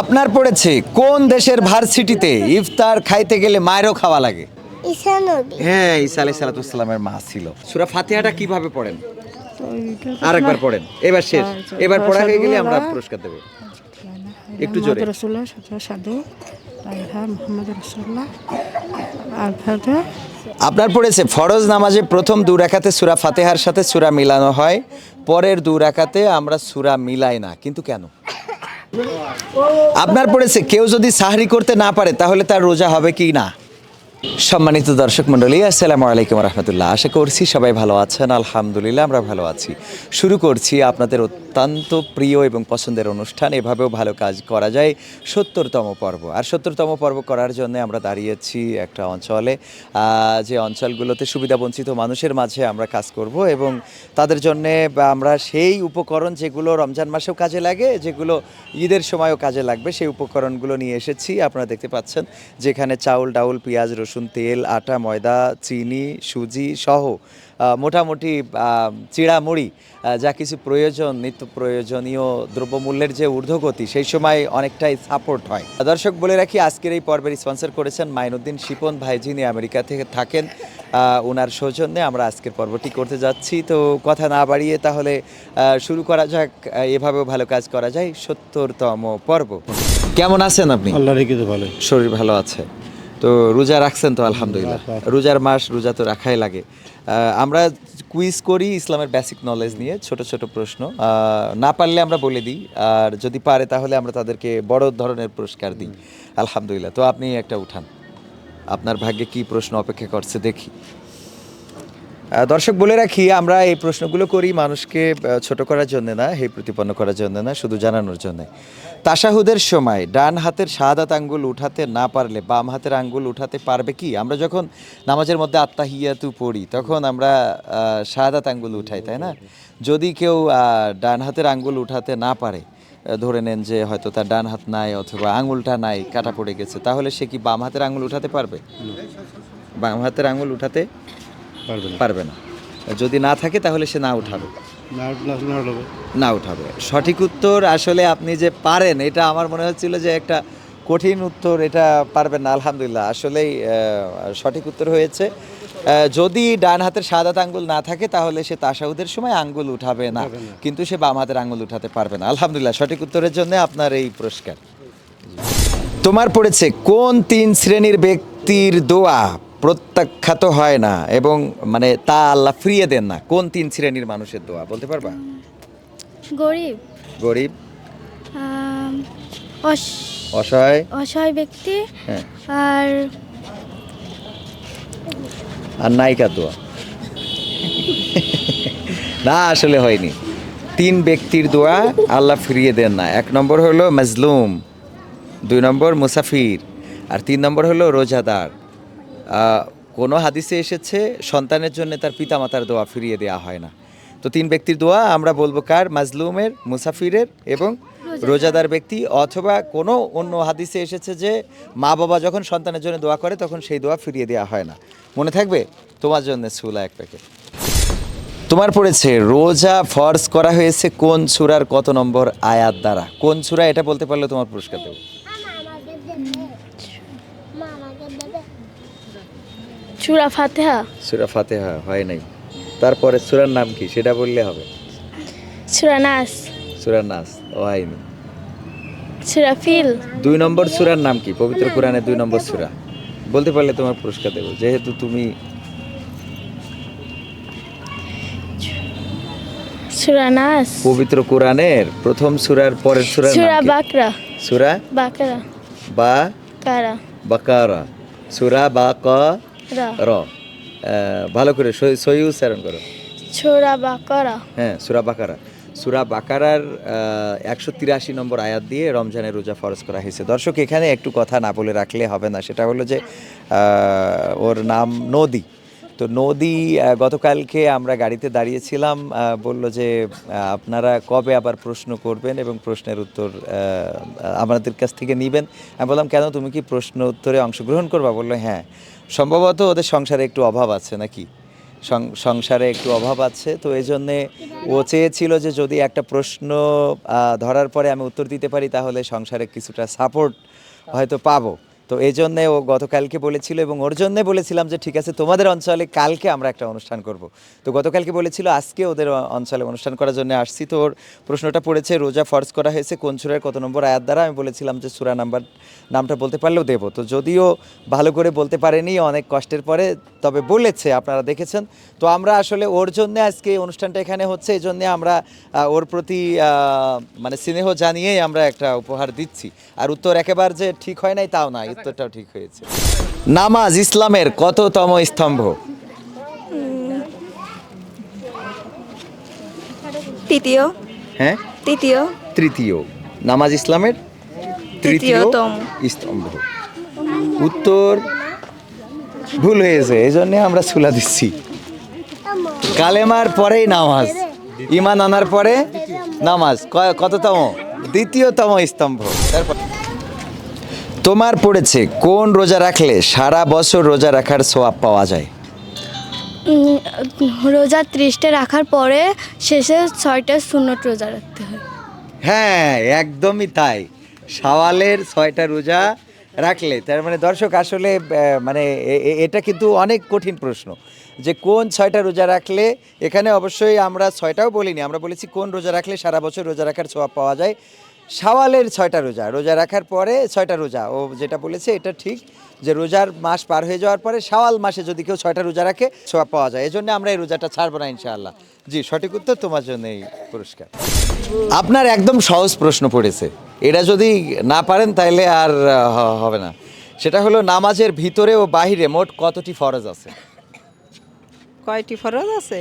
আপনার পড়েছে কোন দেশের ভার্সিটিতে ইফতার খাইতে গেলে মায়েরও খাওয়া লাগে? হ্যাঁ ঈসা আলাইহিস সালামের মা ছিল। সূরা ফাতিহাটা কীভাবে পড়েন? আরেকবার পড়েন। এবার শেষ। এবার পড়া হয়ে গেলে আমরা পুরস্কার দেব। একটু জোরে। আলফাদা আপনার পড়েছে ফরজ নামাজে প্রথম দু রাকাতে সূরা ফাতিহার সাথে সুরা মিলানো হয় পরের দু রাকাতে আমরা সুরা মিলাই না। কিন্তু কেন? আপনার পড়েছে কেউ যদি সাহরি করতে না পারে তাহলে তার রোজা হবে কি না? সম্মানিত দর্শক মণ্ডলী, আসসালামু আলাইকুম রহমতুল্লাহ। আশা করছি সবাই ভালো আছেন। আলহামদুলিল্লাহ, আমরা ভালো আছি। শুরু করছি আপনাদের অত্যন্ত প্রিয় এবং পছন্দের অনুষ্ঠান। এভাবেও ভালো কাজ করা যায়। সত্তরতম পর্ব। আর সত্তরতম পর্ব করার জন্য আমরা দাঁড়িয়েছি একটা অঞ্চলে। যে অঞ্চলগুলোতে সুবিধাবঞ্চিত মানুষের মাঝে আমরা কাজ করব এবং তাদের জন্যে আমরা সেই উপকরণ যেগুলো রমজান মাসেও কাজে লাগে, যেগুলো ঈদের সময়ও কাজে লাগবে, সেই উপকরণগুলো নিয়ে এসেছি। আপনারা দেখতে পাচ্ছেন যেখানে চাউল, ডাউল, পেঁয়াজ, রসুন তেল আটা ময়দা চিনি সুজি সহ মোটামুটি আহ, চিড়া মুড়ি যা কিছু প্রয়োজন নিত্য প্রয়োজনীয় দ্রব্যমূল্যের যে ঊর্ধ্বগতি সেই সময় অনেকটাই সাপোর্ট হয়। দর্শক বলে রাখি আজকের এই পর্বের স্পন্সর করেছেন মাইনুদ্দিন শিপন ভাই যিনি আমেরিকা থেকে থাকেন। ওনার সৌজন্যে আমরা আজকের পর্বটি করতে যাচ্ছি। তো কথা না বাড়িয়ে তাহলে শুরু করা যাক এভাবেও ভালো কাজ করা যায় সত্তরতম পর্ব। কেমন আছেন আপনি? আল্লাহ ভালো। শরীর ভালো আছে? তো রোজা রাখছেন তো আলহামদুলিল্লাহ। রোজার মাস রোজা তো রাখাই লাগে। আমরা কুইজ করি ইসলামের বেসিক নলেজ নিয়ে ছোট ছোট প্রশ্ন। না পারলে আমরা বলে দিই আর যদি পারে তাহলে আমরা তাদেরকে বড় ধরনের পুরস্কার দিই। আলহামদুলিল্লাহ। তো আপনি একটা উঠান। আপনার ভাগ্যে কি প্রশ্ন অপেক্ষা করছে দেখি। দর্শক বলে রাখি, আমরা এই প্রশ্নগুলো করি মানুষকে ছোট করার জন্য না হে প্রতিপন্ন করার জন্য না, শুধু জানানোর জন্য। তাসাহুদের সময়, ডান হাতের শাহাদাত আঙ্গুল উঠাতে না পারলে বাম হাতের আঙ্গুল উঠাতে পারবে কি? আমরা যখন নামাজের মধ্যে আত্মাহিয়াতু পড়ি, তখন আমরা শাহাদাত আঙ্গুল উঠাই, তাই না? যদি কেউ ডান হাতের আঙ্গুল উঠাতে না পারে ধরে নেন যে হয়তো তার ডান হাত নাই অথবা আঙুলটা নাই, কাটা পড়ে গেছে, তাহলে সে কি বাম হাতের আঙুল উঠাতে পারবে? বাম হাতের আঙুল উঠাতে পারবে না। যদি না থাকে তাহলে সে না উঠাবে। না উঠাবে। সঠিক উত্তর আসলে আপনি যে পারেন এটা আমার মনে হচ্ছিল যে একটা কঠিন উত্তর এটা পারবেন না আলহামদুলিল্লাহ। আসলেই সঠিক উত্তর হয়েছে। যদি ডান হাতের সাদাত আঙ্গুল না থাকে তাহলে সে তাসাউদের সময় আঙ্গুল উঠাবে না। কিন্তু সে বাম হাতের আঙ্গুল উঠাতে পারবে না। আলহামদুলিল্লাহ সঠিক উত্তরের জন্য আপনার এই পুরস্কার। তোমার পড়েছে কোন তিন শ্রেণির ব্যক্তির দোয়া? প্রত্যাখ্যাত হয় না এবং মানে তা আল্লাহ ফিরিয়ে দেন না। কোন তিন শ্রেণির মানুষের দোয়া বলতে পারবা? গরিব। গরিব। অস- অসহায়। অসহায় ব্যক্তি। হ্যাঁ। আর আর নায়িকার দোয়া। না আসলে হয়নি। তিন ব্যক্তির দোয়া আল্লাহ ফিরিয়ে দেন না। এক নম্বর হলো মাজলুম দুই নম্বর মুসাফির আর তিন নম্বর হলো রোজাদার। কোনো হাদিসে এসেছে সন্তানের জন্য তার পিতামাতার দোয়া ফিরিয়ে দেওয়া হয় না। তো তিন ব্যক্তির দোয়া আমরা বলব কার? মাজলুমের মুসাফিরের এবং রোজাদার। ব্যক্তি। অথবা কোনো অন্য হাদিসে এসেছে যে মা বাবা যখন সন্তানের জন্য দোয়া করে তখন সেই দোয়া ফিরিয়ে দেওয়া হয় না। মনে থাকবে? তোমার জন্য সুলা এক প্যাকেট। তোমার পড়েছে রোজা ফরজ করা হয়েছে কোন সুরার কত নম্বর আয়াত দ্বারা? কোন সুরা এটা বলতে পারলে তোমার পুরস্কার দেবো। চূড়া ফাতেহা? সুরা ফাতেহা হয় নাই। তারপরে সুরার নাম কি? সেটা বললে হবে। চূড়া নাস। সুরার নাস ও হয়নি চূড়া ফিল। দুই নম্বর সুরার নাম কি? পবিত্র কোরআনের দুই নম্বর সুরা। বলতে পারলে তোমার পুরস্কার দেবো। যেহেতু তুমি চূড়া নাস। পবিত্র কোরআনের প্রথম সুরার পরের নাম কি? বাকরা। সুরা বাকরা। বা কারা বাকারা। সুরা বা ক রা। ভালো করে সহি উচ্চারণ করো। চূড়া বাকরা। হ্যাঁ সুরা বাকারা। সুরা বাকারার একশো তিরাশি নম্বর আয়াত দিয়ে রমজানের রোজা ফরজ করা হয়েছে। দর্শক এখানে একটু কথা না বলে রাখলে হবে না। সেটা হলো যে ওর নাম নদী। তো নদী গতকালকে আমরা গাড়িতে দাঁড়িয়েছিলাম বলল যে আপনারা কবে আবার প্রশ্ন করবেন এবং প্রশ্নের উত্তর আমাদের কাছ থেকে নেবেন। আমি বললাম কেন? তুমি কি প্রশ্ন উত্তরে অংশগ্রহণ করবা? বলল হ্যাঁ। সম্ভবত ওদের সংসারে একটু অভাব আছে নাকি? সংসারে একটু অভাব আছে, তো এই জন্যে ও চেয়েছিল যে যদি একটা প্রশ্ন ধরার পরে আমি উত্তর দিতে পারি, তাহলে সংসারে কিছুটা সাপোর্ট হয়তো পাবো। তো এই জন্যে ও গতকালকে বলেছিল এবং ওর জন্যে বলেছিলাম যে, ঠিক আছে, তোমাদের অঞ্চলে কালকে আমরা একটা অনুষ্ঠান করব। তো গতকালকে বলেছিল, আজকে ওদের অঞ্চলে অনুষ্ঠান করার জন্য আসছি। তো ওর প্রশ্নটা পড়েছে, রোজা ফরজ করা হয়েছে, কোন সুরার কত নম্বর আয়াত দ্বারা? আমি বলেছিলাম যে, সুরা নাম্বার, নামটা বলতে পারলেও দেবো। তো যদিও ভালো করে বলতে পারেনি, অনেক কষ্টের পরে, তবে বলেছে, আপনারা দেখেছেন। তো আমরা আসলে ওর জন্য আজকে অনুষ্ঠানটা এখানে হচ্ছে, এই জন্যে আমরা ওর প্রতি মানে স্নেহ জানিয়েই আমরা একটা উপহার দিচ্ছি। আর উত্তর একেবারে যে ঠিক হয় নাই, তাও না উত্তরটাও ঠিক হয়েছে। নামাজ ইসলামের কততম স্তম্ভ? তৃতীয়। হ্যাঁ? তৃতীয়। তৃতীয়। নামাজ ইসলামের তৃতীয়তম। স্তম্ভ। উত্তর ভুল হয়েছে এই জন্যে আমরা সুলা দিচ্ছি। কালেমার পরেই নামাজ ইমান আনার পরে নামাজ। কততম? দ্বিতীয়তম স্তম্ভ। তারপর তোমার পড়েছে কোন রোজা রাখলে সারা বছর রোজা রাখার সোয়াব পাওয়া যায়? রোজা ত্রিশটা রাখার পরে শেষে ছয়টা সুন্নত রোজা রাখতে হয়। হ্যাঁ একদমই তাই। সওয়ালের ছয়টা রোজা রাখলে তার মানে দর্শক আসলে মানে এটা কিন্তু অনেক কঠিন প্রশ্ন যে কোন ছয়টা রোজা রাখলে এখানে অবশ্যই আমরা ছয়টাও বলিনি আমরা বলেছি কোন রোজা রাখলে সারা বছর রোজা রাখার সোয়াব পাওয়া যায়। সওয়ালের ছয়টা রোজা রোজা রাখার পরে ছয়টা রোজা। ও যেটা বলেছে এটা ঠিক যে রোজার মাস পার হয়ে যাওয়ার পরে শাওয়াল মাসে যদি কেউ ছয়টা রোজা রাখে সোয়াব পাওয়া যায়। এই জন্য আমরা এই রোজাটা ছাড়বো না ইনশাআল্লাহ। জি সঠিক উত্তর তোমার জন্য এই পুরস্কার। আপনার একদম সহজ প্রশ্ন পড়েছে। এটা যদি না পারেন তাহলে আর হবে না। সেটা হলো নামাজের ভিতরে ও বাহিরে মোট কতটি ফরজ আছে? কয়টি ফরজ আছে?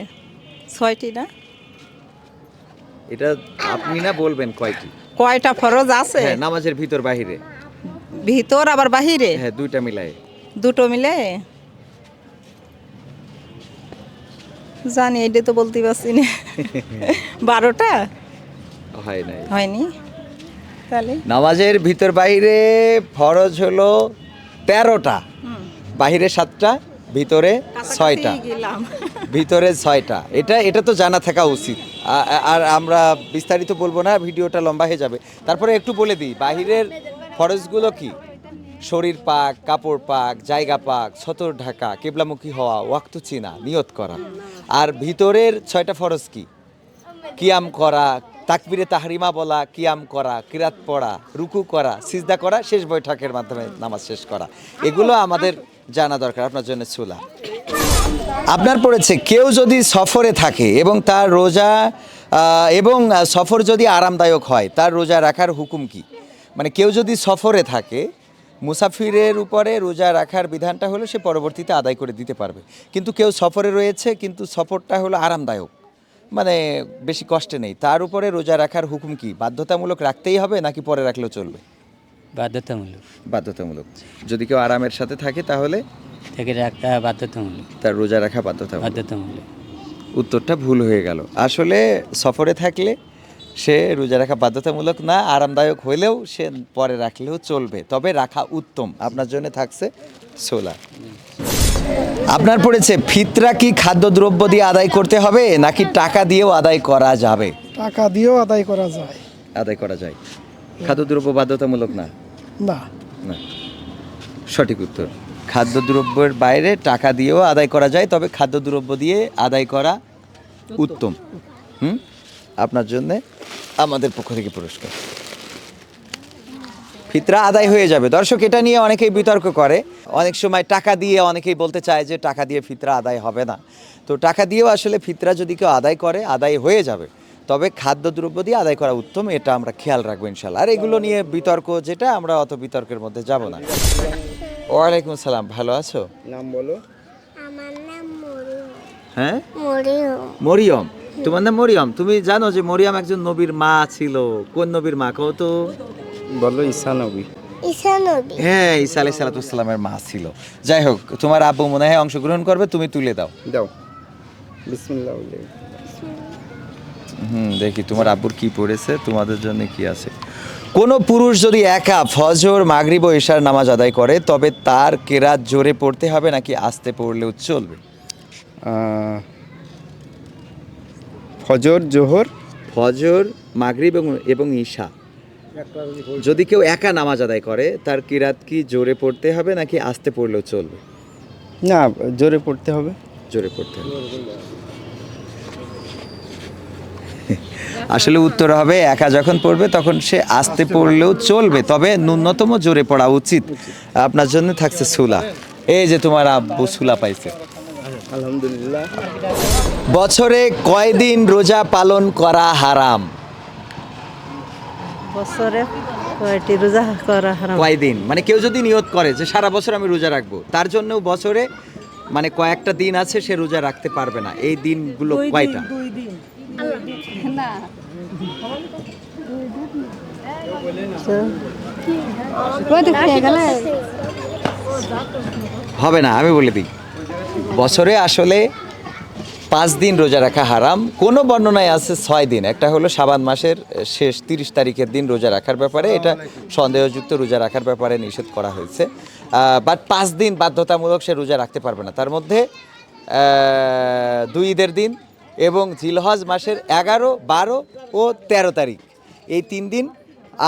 ছয়টি না? এটা আপনি না বলবেন কয়টি? কয়টা ফরজ আছে? হ্যাঁ নামাজের ভিতর বাহিরে। ভিতর আবার বাহিরে? হ্যাঁ দুইটা মিলাই দুটো মিলে? জানি এটা তো বলতে পারছি না। বারোটা? হয় নাই। হয়নি? তাহলে? নামাজের ভিতর বাইরে ফরজ হলো তেরোটা। বাহিরে সাতটা ভিতরে ছয়টা। ভিতরে ছয়টা। এটা এটা তো জানা থাকা উচিত। আর আমরা বিস্তারিত বলব না, ভিডিওটা লম্বা হয়ে যাবে। তারপরে একটু বলে দিই, বাহিরের ফরজগুলো কি? শরীর পাক, কাপড় পাক, জায়গা পাক ছতর ঢাকা, কেবলামুখী হওয়া, ওয়াক্ত চিনা, নিয়ত করা। আর ভিতরের ছয়টা ফরজ কি? কিয়াম করা, তাকবিরে তাহরিমা বলা, কিয়াম করা, কিরাত পড়া, রুকু করা, সিজদা করা, শেষ বৈঠকের মাধ্যমে নামাজ শেষ করা। এগুলো আমাদের জানা দরকার, আপনার জন্য চুলা আপনার পড়েছে, কেউ যদি সফরে থাকে এবং তার রোজা এবং সফর যদি আরামদায়ক হয়, তার রোজা রাখার হুকুম কি? মানে কেউ যদি সফরে থাকে, মুসাফিরের উপরে রোজা রাখার বিধানটা হলো সে পরবর্তীতে আদায় করে দিতে পারবে। কিন্তু কেউ সফরে রয়েছে, কিন্তু সফরটা হলো আরামদায়ক। মানে বেশি কষ্টে নেই। তার উপরে রোজা রাখার হুকুম কি? বাধ্যতামূলক রাখতেই হবে নাকি পরে রাখলেও চলবে? বাধ্যতামূলক। বাধ্যতামূলক। যদি কেউ আরামের সাথে থাকে তাহলে? থেকে রাখা বাধ্যতামূলক। তার রোজা রাখা বাধ্যতামূলক। বাধ্যতামূলক। উত্তরটা ভুল হয়ে গেল। আসলে সফরে থাকলে সে রোজা রাখা বাধ্যতামূলক না আরামদায়ক হলেও সে পরে রাখলেও চলবে। তবে রাখা উত্তম। আপনার জন্য থাকছে সোলা আপনার পড়েছে ফিতরা কি খাদ্যদ্রব্য দিয়ে আদায় করতে হবে নাকি টাকা দিয়েও আদায় করা যাবে? টাকা দিয়েও আদায় করা যায়। আদায় করা যায়। খাদ্যদ্রব্য বাধ্যতামূলক না। না। না। সঠিক উত্তর। খাদ্যদ্রব্যের বাইরে টাকা দিয়েও আদায় করা যায় তবে খাদ্যদ্রব্য দিয়ে আদায় করা উত্তম। হুম? আপনার জন্য আমাদের পক্ষ থেকে পুরস্কার। ফিতরা আদায় হয়ে যাবে। দর্শক এটা নিয়ে অনেকেই বিতর্ক করে। অনেক সময় টাকা দিয়ে অনেকেই বলতে চায় যে টাকা দিয়ে ফিতরা আদায় হবে না। তো টাকা দিয়েও আসলে ফিতরা যদি কেউ আদায় করে আদায় হয়ে যাবে। তবে খাদ্যদ্রব্য দিয়ে আদায় করা উত্তম এটা আমরা খেয়াল রাখব ইনশাল্লাহ আর এগুলো নিয়ে বিতর্ক যেটা আমরা অত বিতর্কের মধ্যে যাব না। ওয়ালাইকুম সালাম ভালো আছো? নাম বলো। মরিয়ম। হ্যাঁ? মরিয়ম। মরিয়ম? তোমার নাম মরিয়ম? তুমি জানো যে মরিয়ম একজন নবীর মা ছিল। কোন নবীর মা কও তো? বলো ঈসা নবী। হ্যাঁ ঈসা আলাইহিস সালামের মা ছিল। যাই হোক তোমার আব্বু মনে হয় অংশগ্রহণ করবে তুমি তুলে দাও। দাও। বিসমিল্লাহ হুম দেখি তোমার আব্বুর কি পড়েছে তোমাদের জন্য কি আছে। কোনো পুরুষ যদি একা ফজর মাগরিব ও ঈশার নামাজ আদায় করে তবে তার কেরাত জোরে পড়তে হবে নাকি আস্তে পড়লেও চলবে? ফজর জোহর? ফজর মাগরিব এবং এবং ঈশা যদি কেউ একা নামাজ আদায় করে তার কিরাত কি জোরে পড়তে হবে নাকি আস্তে পড়লেও চলবে? না জোরে পড়তে হবে। জোরে পড়তে হবে। আসলে উত্তর হবে একা যখন পড়বে তখন সে আস্তে পড়লেও চলবে তবে ন্যূনতম জোরে পড়া উচিত। আপনার জন্য থাকছে সুলা। এই যে তোমার আব্বু সুলা পাইছে। আলহামদুলিল্লাহ। বছরে কয়দিন রোজা পালন করা হারাম? বছরে কয়টি রোজা করা হারাম? কয়দিন? মানে কেউ যদি নিয়ত করে যে সারা বছর আমি রোজা রাখব তার জন্যও বছরে মানে কয়েকটা দিন আছে সে রোজা রাখতে পারবে না। এই দিনগুলো কয়টা? হবে না, আমি বলে দিই। বছরে আসলে পাঁচ দিন রোজা রাখা হারাম। কোনো বর্ণনায় আছে ছয় দিন। একটা হলো সাবান মাসের শেষ তিরিশ তারিখের দিন রোজা রাখার ব্যাপারে। এটা সন্দেহযুক্ত রোজা রাখার ব্যাপারে নিষেধ করা হয়েছে। বাট পাঁচ দিন বাধ্যতামূলক সে রোজা রাখতে পারবে না। তার মধ্যে দুই ঈদের দিন এবং জিলহজ মাসের এগারো, বারো ও তেরো তারিখ। এই তিন দিন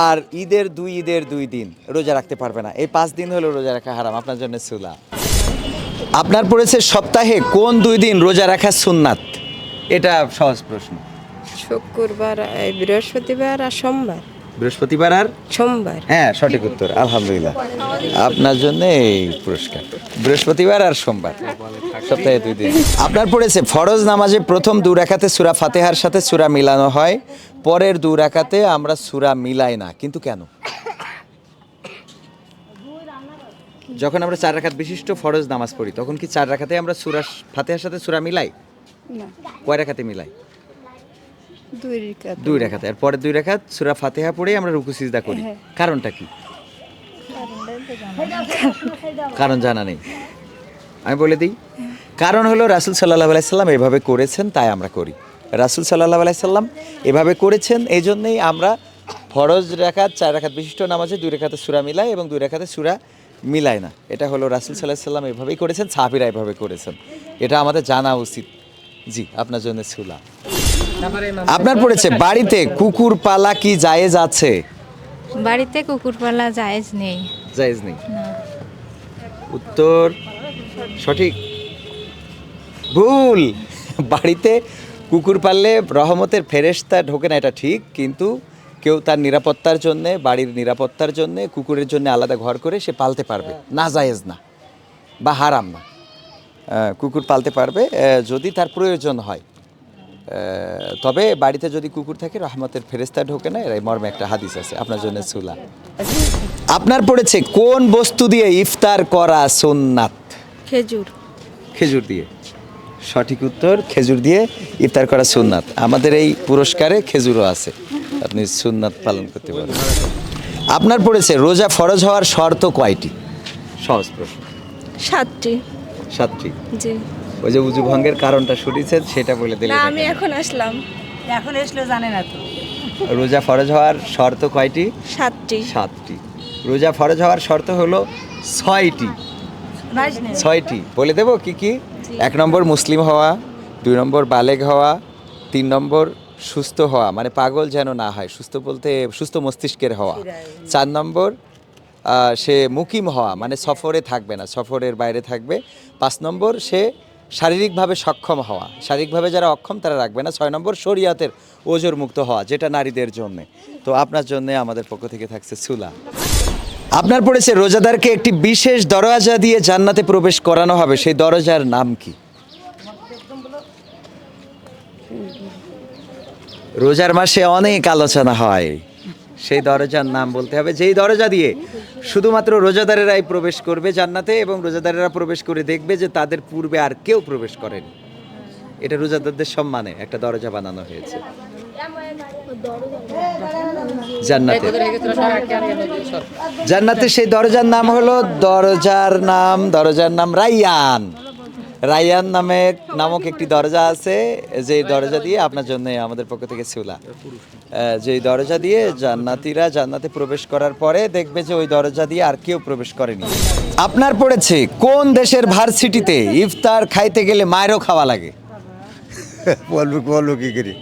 আর ঈদের দুই ঈদের দুই দিন রোজা রাখতে পারবে না। এই পাঁচ দিন হলো রোজা রাখা হারাম, আপনার জন্য সুলা। আপনার পড়েছে সপ্তাহে কোন দুই দিন রোজা রাখা সুন্নাত? এটা সহজ প্রশ্ন। শুক্রবার বৃহস্পতিবার আর সোমবার। বৃহস্পতিবার আর সোমবার। হ্যাঁ সঠিক উত্তর আলহামদুলিল্লাহ। আপনার জন্য এই পুরস্কার বৃহস্পতিবার আর সোমবার সপ্তাহে দুই দিন। আপনার পড়েছে ফরজ নামাজে প্রথম দু রাকাতে সুরা ফাতেহার সাথে সুরা মিলানো হয় পরের দু রাকাতে আমরা সুরা মিলাই না কিন্তু কেন? যখন আমরা চার রাকাত বিশিষ্ট ফরজ নামাজ পড়ি তখন কি চার রাকাতে আমরা সুরা ফাতেহার সাথে সুরা মিলাই? কয় রাকাতে মিলাই? দুই রিকাত দুই রেখাতে। আর পরের দুই রেখাত সুরা ফাতেহা পড়েই আমরা রুকু সিজদা করি। কারণটা কি? কারণ জানা নেই। আমি বলে দিই কারণ হলো রাসুল সাল্লাহ আলাইসাল্লাম এভাবে করেছেন তাই আমরা করি। রাসুল সাল্লাহ আলাইসাল্লাম এভাবে করেছেন এই জন্যেই আমরা ফরজ রেখাত চার রেখাত বিশিষ্ট নামাজে দুই রেখাতে সুরা মিলাই এবং দুই রেখাতে সুরা মিলাই না। এটা হলো রাসুল সাল্লাহ সাল্লাম এভাবেই করেছেন সাহাবিরা এভাবে করেছেন। এটা আমাদের জানা উচিত। জি আপনার জন্য সুলা আপনার পড়েছে বাড়িতে কুকুর পালা কি জায়েজ আছে? বাড়িতে কুকুর পালা জায়েজ নেই। জায়েজ নেই। উত্তর সঠিক। ভুল! বাড়িতে কুকুর পাললে রহমতের ফেরেশতা ঢোকে না এটা ঠিক কিন্তু কেউ তার নিরাপত্তার জন্যে বাড়ির নিরাপত্তার জন্যে কুকুরের জন্য আলাদা ঘর করে সে পালতে পারবে। না জায়েজ না বা হারাম না। কুকুর পালতে পারবে যদি তার প্রয়োজন হয়। তবে বাড়িতে যদি কুকুর থাকে রহমতের ফেরেস্তা ঢোকে না এরাই মর্মে একটা হাদিস আছে। আপনার জন্য সুলা। আপনার পড়েছে কোন বস্তু দিয়ে ইফতার করা সুন্নাত? খেজুর। খেজুর দিয়ে। সঠিক উত্তর খেজুর দিয়ে ইফতার করা সুন্নাত। আমাদের এই পুরস্কারে খেজুরও আছে। আপনি সুন্নাত পালন করতে পারেন। আপনার পড়েছে রোজা ফরজ হওয়ার শর্ত কয়টি? সহজ প্রশ্ন। সাতটি। সাতটি। জি। ওই যে উজু ভঙ্গের কারণটা শুনেছেন সেটা বলে দিলে আমি এখন। আসলাম। এখন এসলে জানে না তো। রোজা ফরজ হওয়ার শর্ত কয়টি? সাতটি। সাতটি। রোজা ফরজ হওয়ার শর্ত হলো ছয়টি। ছয়টি। বলে দেবো কি কি? এক নম্বর মুসলিম হওয়া দুই নম্বর বালেগ হওয়া তিন নম্বর সুস্থ হওয়া মানে পাগল যেন না হয় সুস্থ বলতে সুস্থ মস্তিষ্কের হওয়া। চার নম্বর সে মুকিম হওয়া মানে সফরে থাকবে না সফরের বাইরে থাকবে। পাঁচ নম্বর সে শারীরিকভাবে সক্ষম হওয়া। শারীরিকভাবে যারা অক্ষম, তারা রাখবে না। ছয় নম্বর, শরীয়তের ওজোর মুক্ত হওয়া, যেটা নারীদের জন্য। তো আপনার জন্য আমাদের পক্ষ থেকে থাকছে সুলা। আপনার পড়েছে রোজাদারকে একটি বিশেষ দরজা দিয়ে জান্নাতে প্রবেশ করানো হবে। সেই দরজার নাম কি? রোজার মাসে অনেক আলোচনা হয়। সেই দরজার নাম বলতে হবে। যেই দরজা দিয়ে শুধুমাত্র রোজাদারেরাই প্রবেশ করবে জান্নাতে এবং রোজাদারেরা প্রবেশ করে দেখবে যে তাদের পূর্বে আর কেউ প্রবেশ করেনি। এটা রোজাদারদের সম্মানে একটা দরজা বানানো হয়েছে। জান্নাতে। জান্নাতের সেই দরজার নাম হলো দরজার নাম দরজার নাম রাইয়ান। রায়ান নামে নামক একটি দরজা আছে যে দরজা দিয়ে আপনার জন্য আমাদের পক্ষ থেকে সুলা। যে এই দরজা দিয়ে জান্নাতিরা জান্নাতে প্রবেশ করার পরে দেখবে যে ওই দরজা দিয়ে আর কেউ প্রবেশ করেনি। আপনার পড়েছে কোন দেশের ভার্সিটিতে ইফতার খাইতে গেলে মায়েরও খাওয়া লাগে? বলব বলব কি করি?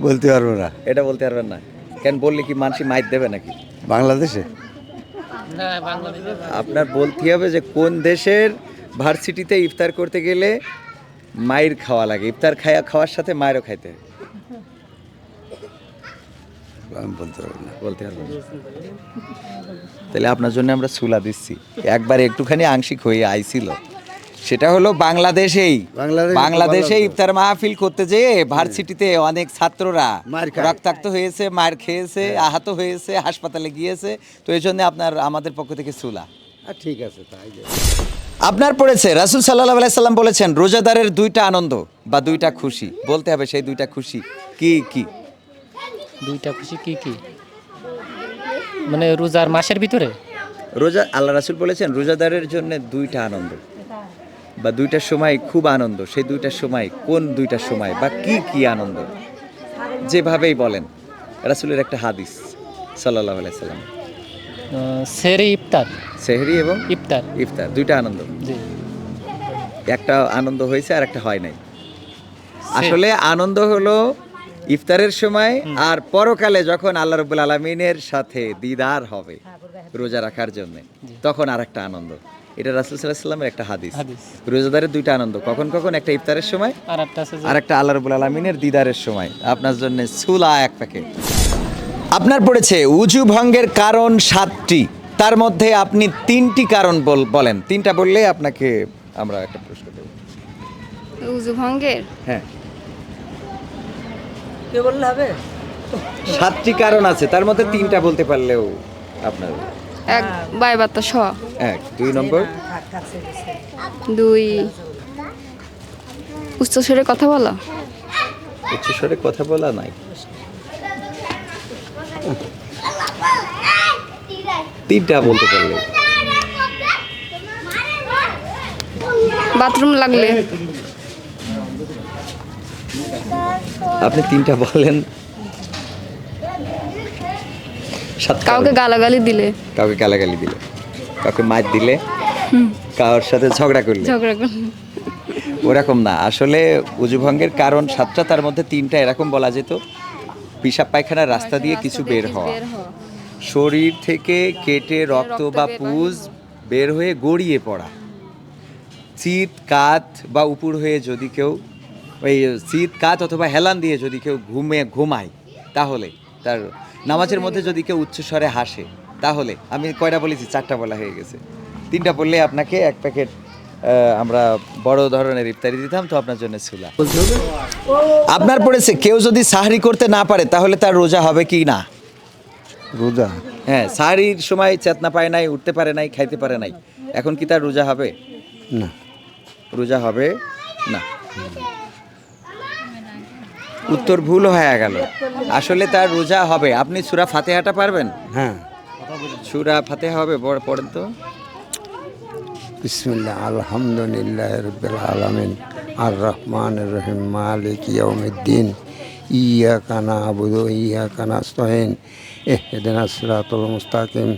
বলতে পারব না। এটা বলতে পারবেন না। কেন বললে কি মানুষ মাইর দেবে নাকি? বাংলাদেশে? আপনার বলতে হবে যে কোন দেশের ভার্সিটিতে ইফতার করতে গেলে মায়ের খাওয়া লাগে। ইফতার খাওয়া খাওয়ার সাথে মায়েরও খাইতে হয়। আমি বলতে পারব না। বলতে পারবেন না। তাহলে আপনার জন্য আমরা সুলা দিচ্ছি। একবার একটুখানি আংশিক হয়ে আইছিল। সেটা হলো বাংলাদেশেই। বাংলাদেশে ইফতার মাহফিল করতে যেয়ে ভার্সিটিতে অনেক ছাত্ররা রক্তাক্ত হয়েছে মার খেয়েছে আহত হয়েছে হাসপাতালে গিয়েছে। তো এই জন্য আপনার আমাদের পক্ষ থেকে সুলা। ঠিক আছে তাই আপনার পড়েছে রাসুল সাল্লাহ সাল্লাম বলেছেন রোজাদারের দুইটা আনন্দ বা দুইটা খুশি। বলতে হবে সেই দুইটা খুশি। কি কি? দুইটা খুশি কি কি? মানে রোজার মাসের ভিতরে? রোজা আল্লাহ রাসুল বলেছেন রোজাদারের জন্য দুইটা আনন্দ। বা দুইটার সময় খুব আনন্দ সেই দুইটার সময় কোন দুইটার সময় বা কি কি আনন্দ? যেভাবেই বলেন রাসুলের একটা হাদিস সাল্লাহ সাল্লাম। আহ, সেরে ইফতার। সেহরি এবং ইফতার। ইফতার দুইটা আনন্দ। একটা আনন্দ হয়েছে আর একটা হয় নাই। আসলে আনন্দ হলো ইফতারের সময় আর পরকালে যখন আল্লাহ রবুল আলমিনের সাথে দিদার হবে রোজা রাখার জন্য তখন আর একটা আনন্দ। এটা রাসুল সাল্লাহ একটা হাদিস। রোজাদারের দুইটা আনন্দ কখন কখন? একটা ইফতারের সময় আর একটা আল্লাহ রবুল আলমিনের দিদারের সময়। আপনার জন্য সুলা এক প্যাকেট। আপনার পড়েছে উজু ভঙ্গের কারণ সাতটি। তার মধ্যে আপনি তিনটি কারণ বল- বলেন। তিনটা বললে আপনাকে আমরা একটা প্রশ্ন দেব। উজু ভঙ্গের? হ্যাঁ। কে বললে হবে? সাতটি কারণ আছে তার মধ্যে তিনটা বলতে পারলেও আপনার এক বাই বার্তা স। এক দুই নম্বর। দুই। উচ্চস্বরে কথা বলা। উচ্চস্বরে কথা বলা নাই। তিনটা বলতে পারলে। বাথরুম লাগলে। আপনি তিনটা বলেন। কাউকে গালাগালি দিলে। কাউকে গালাগালি দিলে। কাউকে মার দিলে। কারোর সাথে ঝগড়া করলে। ঝগড়া করলে। ওরকম না। আসলে উজুভঙ্গের কারণ সাতটা তার মধ্যে তিনটা এরকম বলা যেত। পিসাব পায়খানার রাস্তা দিয়ে কিছু বের হওয়া। শরীর থেকে কেটে রক্ত বা পুজ বের হয়ে গড়িয়ে পড়া। চিত কাত বা উপুর হয়ে যদি কেউ ওই চিত কাত অথবা হেলান দিয়ে যদি কেউ ঘুমে ঘুমায় তাহলে তার নামাজের মধ্যে যদি কেউ উচ্চস্বরে হাসে তাহলে আমি কয়টা বলেছি? চারটা বলা হয়ে গেছে। তিনটা বললে আপনাকে এক প্যাকেট আমরা বড় ধরনের ইফতারি দিতাম তো আপনার জন্য ছিল আপনার পড়েছে কেউ যদি সাহারি করতে না পারে তাহলে তার রোজা হবে কি না? রোজা? হ্যাঁ সাহারির সময় চেতনা পায় নাই উঠতে পারে নাই খাইতে পারে নাই। এখন কি তার রোজা হবে? না। রোজা হবে না। উত্তর ভুল হয়ে গেল। আসলে তার রোজা হবে। আপনি সুরা ফাতেহাটা পারবেন? হ্যাঁ। সুরা ফাতেহা হবে বড় পড়েন তো। বিসমিল্লাহ আলহামদুলিল্লাহ রবিল আলমিন আর রহমান রহিম মালিক ইয়াউমিদ্দিন ইয়াকা নাবুদু ইয়াকা নাস্তাইন ইহদিনা সিরাতুল মুস্তাকিম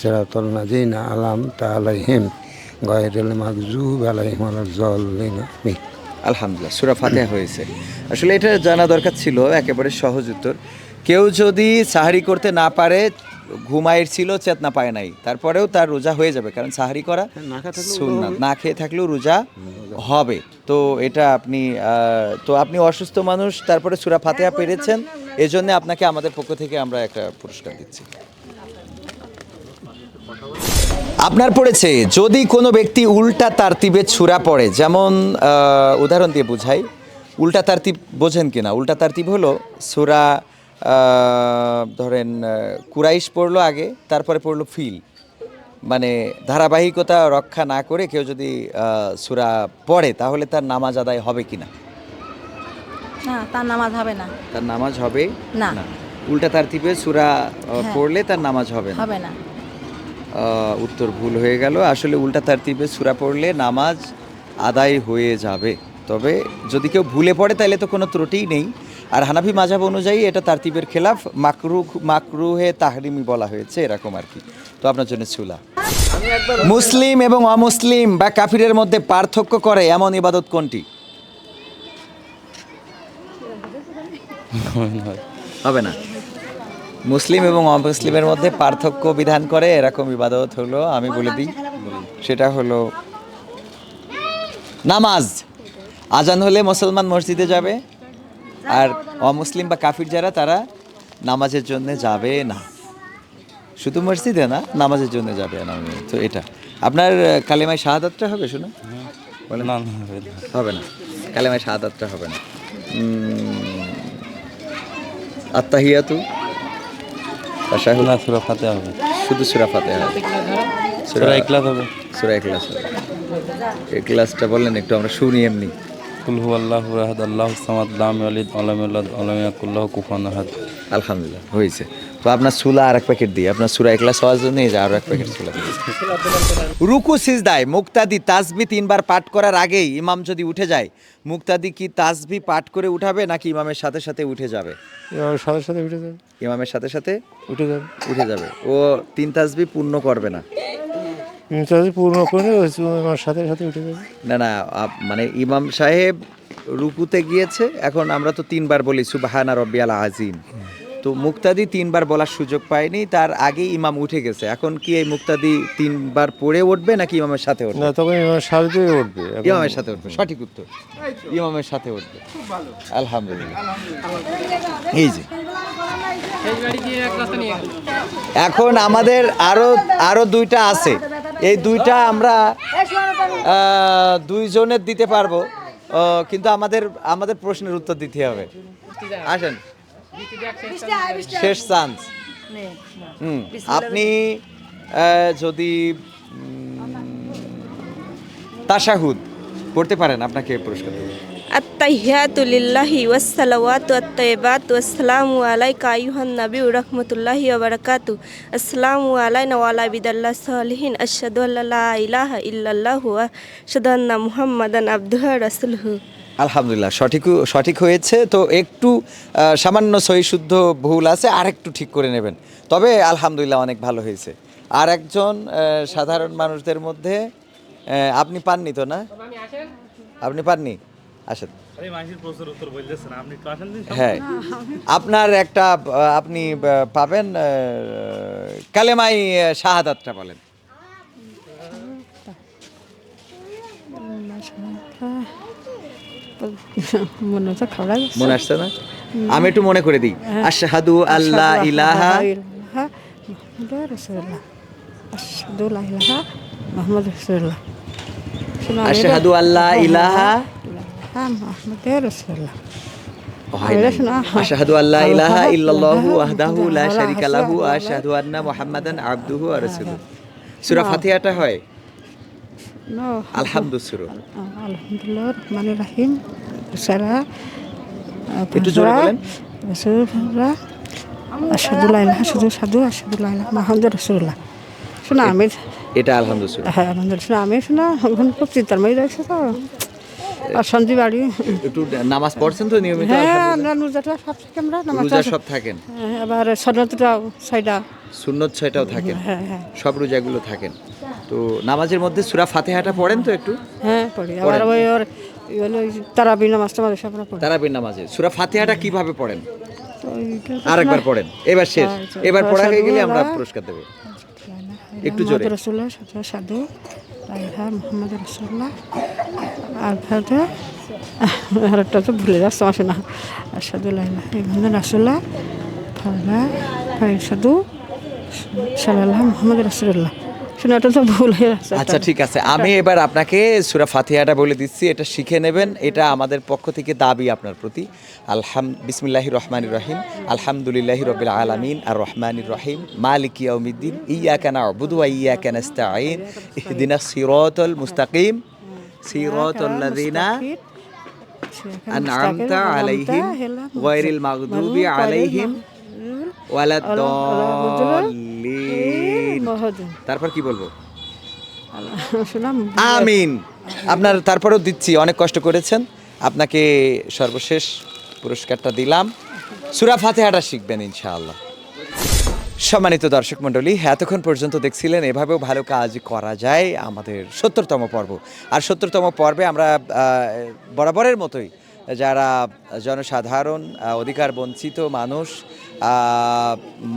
সিরাতুল নাজিনা আলামতা আলাইহিম গায়রুল মাগজুব আলাইহিম ওয়ালাজ-জাল্লিন আমিন। আলহামদুলিল্লাহ সুরা ফাতেহা হয়েছে। আসলে এটা জানা দরকার ছিল একেবারে সহজ উত্তর। কেউ যদি সাহারি করতে না পারে ঘুমায়ের ছিল চেতনা পায় নাই তারপরেও তার রোজা হয়ে যাবে কারণ সাহারি করা সুন্নাত। না খেয়ে থাকলেও রোজা হবে। তো এটা আপনি আহ, তো আপনি অসুস্থ মানুষ তারপরে সুরা ফাতেহা পেরেছেন এজন্য আপনাকে আমাদের পক্ষ থেকে আমরা একটা পুরস্কার দিচ্ছি। আপনার পড়েছে যদি কোনো ব্যক্তি উল্টা তারতিবে ছুরা পড়ে যেমন উদাহরণ দিয়ে বুঝাই উল্টা তারতিব বোঝেন কিনা? উল্টা তারতিব হলো সুরা ধরেন কুরাইশ পড়ল আগে তারপরে পড়ল ফিল। মানে ধারাবাহিকতা রক্ষা না করে কেউ যদি সূরা পড়ে তাহলে তার নামাজ আদায় হবে কিনা? না তার নামাজ হবে না। তার নামাজ হবে না। উল্টা তারতিবে সূরা হ্যাঁ। পড়লে তার নামাজ হবে না। হবে না। উত্তর ভুল হয়ে গেল। আসলে উল্টা তারতিবে সূরা পড়লে নামাজ আদায় হয়ে যাবে। তবে যদি কেউ ভুলে পড়ে, তাহলে তো কোনো ত্রুটিই নেই। আর হানাফি মাঝাব অনুযায়ী এটা তারতিবের খেলাফ মাকরু মাকরুহে তাহরিমি বলা হয়েছে এরকম আর কি। তো আপনার জন্য ছুলা মুসলিম এবং অমুসলিম বা কাফিরের মধ্যে পার্থক্য করে এমন ইবাদত কোনটি? হবে না। মুসলিম এবং অমুসলিমের মধ্যে পার্থক্য বিধান করে এরকম ইবাদত হলো আমি বলে দিই। সেটা হলো নামাজ। আজান হলে মুসলমান মসজিদে যাবে আর অমুসলিম বা কাফির যারা তারা নামাজের জন্য যাবে না। শুধু মসজিদে না নামাজের জন্য যাবে না তো এটা। আপনার কালেমায় শাহাদাতটা হবে শোনা না হবে না। কালেমায় শাহাদাতটা হবে না। উম, তাশাহুদ না সুরা ফাতে হবে। শুধু সুরা ফাতে হবে। সুরা ইখলাস হবে। সুরা ইখলাস হবে। ইখলাসটা বললেন একটু আমরা শুনি এমনি। কুল হু আল্লাহ আহাদ আল্লাহ সামাদ লাম আলিদ ইউলাদ ওয়ালাম ইয়াকুল্লাহু কুফুয়ান আহাদ। আলহামদুলিল্লাহ হয়েছে। তো আপনার সুলা আর এক প্যাকেট দিই। আপনার সুরা হওয়ার জন্য এই যে আরও এক প্যাকেট সুলা। রুকু সিজদায় মুক্তাদি তাসবি তিনবার পাঠ করার আগেই ইমাম যদি উঠে যায় মুক্তাদি কি তাসবি পাঠ করে উঠাবে নাকি ইমামের সাথে সাথে উঠে যাবে? ইমামের সাথে সাথে উঠে যাবে। ইমামের সাথে সাথে উঠে যাবে। উঠে যাবে। ও তিন তাসবি পূর্ণ করবে না। পূর্ণ করে আমার সাথে সাথে উঠে যাবে। না না মানে ইমাম সাহেব রুকুতে গিয়েছে এখন আমরা তো তিনবার বলি সুবাহানা রব্বিয়াল আজিম তো মুক্তাদি তিনবার বলার সুযোগ পায়নি তার আগে ইমাম উঠে গেছে। এখন কি এই মুক্তাদি তিনবার পড়ে উঠবে নাকি ইমামের সাথে উঠবে? না তখন আমার সাথে উঠবে। ইমামের সাথে উঠবে সঠিক উত্তর। ইমামের সাথে উঠবে। আলহামদুলিল্লাহ। এই যে। এখন আমাদের আরও আরও দুইটা আছে। এই দুইটা আমরা দুইজনের দিতে পারব। কিন্তু আমাদের আমাদের প্রশ্নের উত্তর দিতে হবে। আসেন। শেষ চান্স। হুম আপনি যদি তাশাহুদ পড়তে পারেন আপনাকে পুরস্কার দেবো। আত্তাহিয়াতু লিল্লাহি ওয়াসসালাওয়াতু আত-তাইয়্যিবাতু ওয়াসসালামু আলাইকা আইয়ুহান নাবিয়্যু রাহমাতুল্লাহি ওয়া বারাকাতু। আসসালামু আলাইনা ওয়া আলা ইবাদিল্লাহ সালিহিন। আশহাদু আল্লা লা ইলাহা ইল্লাল্লাহু ওয়া আশহাদু আন্না মুহাম্মাদান আবদুহু ওয়া রাসূলুহু। আলহামদুলিল্লাহ সঠিক সঠিক হয়েছে। তো একটু সামান্য সহি শুদ্ধ ভুল আছে আর একটু ঠিক করে নেবেন। তবে আলহামদুলিল্লাহ অনেক ভালো হয়েছে। আর একজন সাধারণ মানুষদের মধ্যে আপনি পাননি তো না? আপনি পাননি? আসেন। হ্যাঁ। আপনার একটা আপনি পাবেন কালেমাই শাহাদাতটা বলেন। মনে হচ্ছে খাওয়া মনে আসছে না? আমি একটু মনে করে দিই। আশহাদু আল্লাহ ইলাহা। রসুল্লাহ আশহাদু লা ইলাহা মুহাম্মদ রাসূলুল্লাহ। আশহাদু আল্লাহ ইলাহা। মুহাম্মদ রাসূলুল্লাহ। আশহাদু আল্লাহ ইলাহা ইল্লাল্লাহু ওয়াহদাহু লা শারিকা লাহু আশহাদু আন্না মুহাম্মাদান আবদুহু ওয়া রাসূলুহু। সূরা ফাতিহাটা হয়। আলহামদুলিল্লাহ। রহিম। সারা একটু জোরে বলেন। সাধু শোনা আমি এটা হ্যাঁ আমাদের শোনা আমি শোনা এখন খুব চিন্তার মধ্যে রয়েছে তো। বাড়ি একটু নামাজ পড়ছেন তো নিয়মিত? হ্যাঁ আমরা নুজাটা সব থেকে আমরা নামাজ রোজা সব থাকেন? হ্যাঁ, আবার সন্ন্যতটাও ছয়টা। সুন্নত ছয়টাও থাকেন? হ্যাঁ হ্যাঁ। সব রোজাগুলো থাকেন? তো নামাজের মধ্যে সূরা ফাতিহাটা পড়েন তো একটু? হ্যাঁ পড়ি। আবার ওই ওর ওই হলো ওই তারাবি নামাজটা আমাদের সব পড়ি। তারাবির নামাজে। সূরা ফাতিহাটা কীভাবে পড়েন? তো আরেকবার পড়েন। এবার শেষ। আচ্ছা, এবার পড়া হয়ে গেলে আমরা পুরস্কার দেবো। একটু জোরে। সাথে সাধু রাইহা মোহাম্মদ রসুল্লাহ আর ভাবে আর একটা তো ভুলে যাচ্ছে আমার শোনা। আর সাধু লাইলা মোহাম্মদ রসুল্লাহ ফাল্লা ফাই সাধু সাল্লাহ মোহাম্মদ রসুল্লাহ শোনাটা তো ভুল হয়ে যাচ্ছে আচ্ছা ঠিক আছে আমি এবার আপনাকে সুরা ফাতিহাটা বলে দিচ্ছি এটা শিখে নেবেন এটা আমাদের পক্ষ থেকে দাবি আপনার প্রতি আলহাম বিসমিল্লাহি রহমান রহিম আলহামদুলিল্লাহি রবিল আলামিন আর রহমান রহিম মালিক ইয়াউমিদ্দিন ইয়া কানা আবুদু ইয়া কানা ইস্তাঈন ইহদিনা সিরাতাল মুস্তাকিম সিরাতাল লাযিনা আনআমতা আলাইহিম গায়রিল মাগদুবি আলাইহিম তারপর কি বলব? আমিন। আপনার তারপরেও দিচ্ছি অনেক কষ্ট করেছেন। আপনাকে সর্বশেষ পুরস্কারটা দিলাম। সুরা ফাতেহাটা শিখবেন ইনশাআল্লাহ। সম্মানিত দর্শক মণ্ডলী এতক্ষণ পর্যন্ত দেখছিলেন এভাবেও ভালো কাজ করা যায় আমাদের সত্তরতম পর্ব। আর সত্তরতম পর্বে আমরা আহ, বরাবরের মতোই যারা জনসাধারণ অধিকার বঞ্চিত মানুষ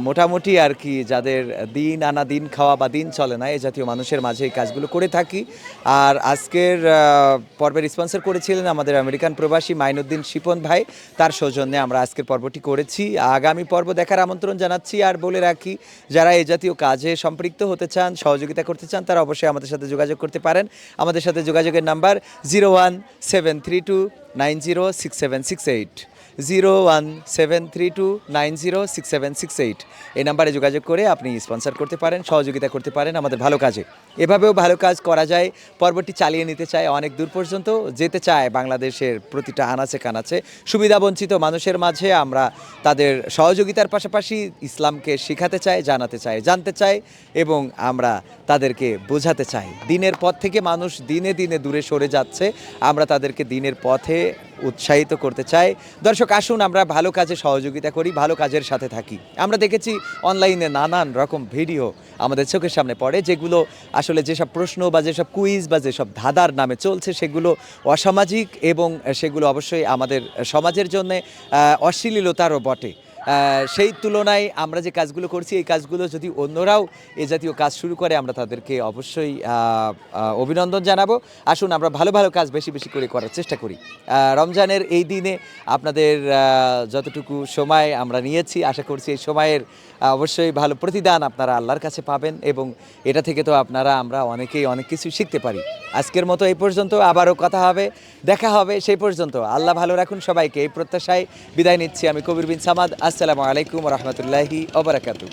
মোটামুটি আর কি যাদের দিন আনা দিন খাওয়া বা দিন চলে না এই জাতীয় মানুষের মাঝে এই কাজগুলো করে থাকি। আর আজকের পর্বের স্পন্সর করেছিলেন আমাদের আমেরিকান প্রবাসী মাইনুদ্দিন শিপন ভাই। তার সৌজন্যে আমরা আজকের পর্বটি করেছি। আগামী পর্ব দেখার আমন্ত্রণ জানাচ্ছি আর বলে রাখি, যারা এই জাতীয় কাজে সম্পৃক্ত হতে চান, সহযোগিতা করতে চান, তারা অবশ্যই আমাদের সাথে যোগাযোগ করতে পারেন। আমাদের সাথে যোগাযোগের number zero one seven three two nine zero six seven six eight. Zero one seven three two nine zero six seven six eight. এই নাম্বারে যোগাযোগ করে আপনি স্পন্সর করতে পারেন, সহযোগিতা করতে পারেন আমাদের ভালো কাজে। এভাবেও ভালো কাজ করা যায় পর্বটি চালিয়ে নিতে চায় অনেক দূর পর্যন্ত, যেতে চায় বাংলাদেশের প্রতিটা আনাচে কানাচে। সুবিধাবঞ্চিত মানুষের মাঝে আমরা তাদের সহযোগিতার পাশাপাশি ইসলামকে শেখাতে চাই, জানাতে চাই, জানতে চাই, এবং আমরা তাদেরকে বোঝাতে চাই। দিনের পথ থেকে মানুষ দিনে দিনে দূরে সরে যাচ্ছে। আমরা তাদেরকে দিনের পথে উৎসাহিত করতে চাই। দর্শক, আসুন আমরা ভালো কাজে সহযোগিতা করি, ভালো কাজের সাথে থাকি। আমরা দেখেছি অনলাইনে নানান রকম ভিডিও আমাদের চোখের সামনে পড়ে, যেগুলো আসলে যেসব প্রশ্ন বা যেসব কুইজ বা যেসব ধাঁধার নামে চলছে, সেগুলো অসামাজিক এবং সেগুলো অবশ্যই আমাদের সমাজের জন্যে অশ্লীলতারও বটে। সেই তুলনায় আমরা যে কাজগুলো করছি, এই কাজগুলো যদি অন্যরাও এ জাতীয় কাজ শুরু করে, আমরা তাদেরকে অবশ্যই অভিনন্দন জানাব। আসুন, আমরা ভালো ভালো কাজ বেশি বেশি করে করার চেষ্টা করি। রমজানের এই দিনে আপনাদের যতটুকু সময় আমরা নিয়েছি, আশা করছি এই সময়ের অবশ্যই ভালো প্রতিদান আপনারা আল্লাহর কাছে পাবেন এবং এটা থেকে তো আপনারা, আমরা অনেকেই অনেক কিছু শিখতে পারি। আজকের মতো এই পর্যন্ত, আবারও কথা হবে, দেখা হবে সেই পর্যন্ত। আল্লাহ ভালো রাখুন সবাইকে, এই প্রত্যাশায় বিদায় নিচ্ছি আমি কবির বিন সামাদ। আসসালামু আলাইকুম রহমতুল্লাহি ওবরাকাতু